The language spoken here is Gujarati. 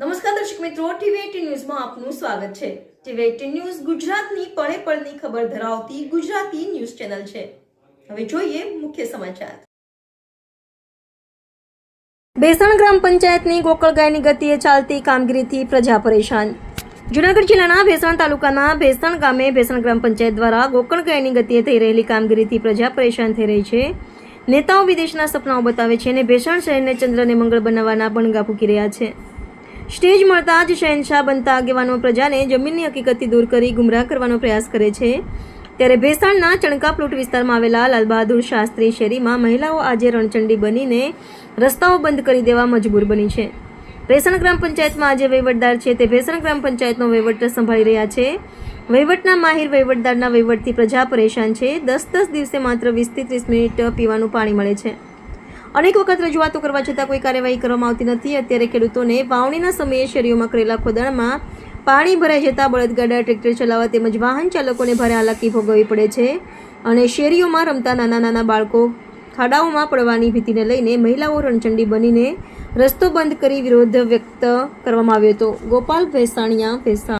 નમસ્કાર દર્શક મિત્રો ટીવી એટીન ન્યૂઝમાં આપનું સ્વાગત છે. ટીવી એટીન ન્યૂઝ ગુજરાતની પળે પળની ખબર ધરાવતી ગુજરાતી ન્યૂઝ ચેનલ છે. હવે જોઈએ મુખ્ય સમાચાર. બેસણ ગ્રામ પંચાયતની ગોકળ ગાયની ગતિએ ચાલતી કામગીરીથી પ્રજા પરેશાન. જુનાગઢ જિલ્લાના ભેસણ તાલુકાના ભેસણ ગામે ભેસણ ગ્રામ પંચાયત દ્વારા ગોકળ ગાયની ગતિએ થઈ રહેલી કામગીરીથી પ્રજા પરેશાન થઈ રહી છે. નેતાઓ વિદેશના સપનાઓ બતાવે છે અને ભેસણ શહેરને ચંદ્રને મંગળ બનાવવાના બણગા ફૂકી રહ્યા છે. સ્ટેજ મળતા જ શહેનશાહ બનતા આગેવાનો પ્રજાને જમીનની હકીકતથી દૂર કરી ગુમરાહ કરવાનો પ્રયાસ કરે છે. ત્યારે ભેસાણના ચણકા પ્લોટ વિસ્તારમાં આવેલા લાલબહાદુર શાસ્ત્રી શેરીમાં મહિલાઓ આજે રણચંડી બનીને રસ્તાઓ બંધ કરી દેવા મજબૂર બની છે. ભેસણ ગ્રામ પંચાયતમાં આજે વહીવટદાર છે તે ભેસણ ગ્રામ પંચાયતનો વહીવટ સંભાળી રહ્યા છે. વહીવટના માહિર વહીવટદારના વહીવટથી પ્રજા પરેશાન છે. દસ દસ દિવસે માત્ર વીસથી ત્રીસ મિનિટ પીવાનું પાણી મળે છે. અનેક વખત રજૂઆતો કરવા છતાં કોઈ કાર્યવાહી કરવામાં આવતી નથી. અત્યારે ખેડૂતોને વાવણીના સમયે શેરીઓમાં કરેલા ખોદાણમાં પાણી ભરાઈ જતાં બળદગાડા, ટ્રેક્ટર ચલાવવા તેમજ વાહન ચાલકોને ભારે હાલાકી ભોગવવી પડે છે અને શેરીઓમાં રમતા નાના નાના બાળકો ખાડાઓમાં પડવાની ભીતિને લઈને મહિલાઓ રણચંડી બનીને રસ્તો બંધ કરી વિરોધ વ્યક્ત કરવામાં આવ્યો હતો. ગોપાલ ભેસાણિયા, ભેસાણ.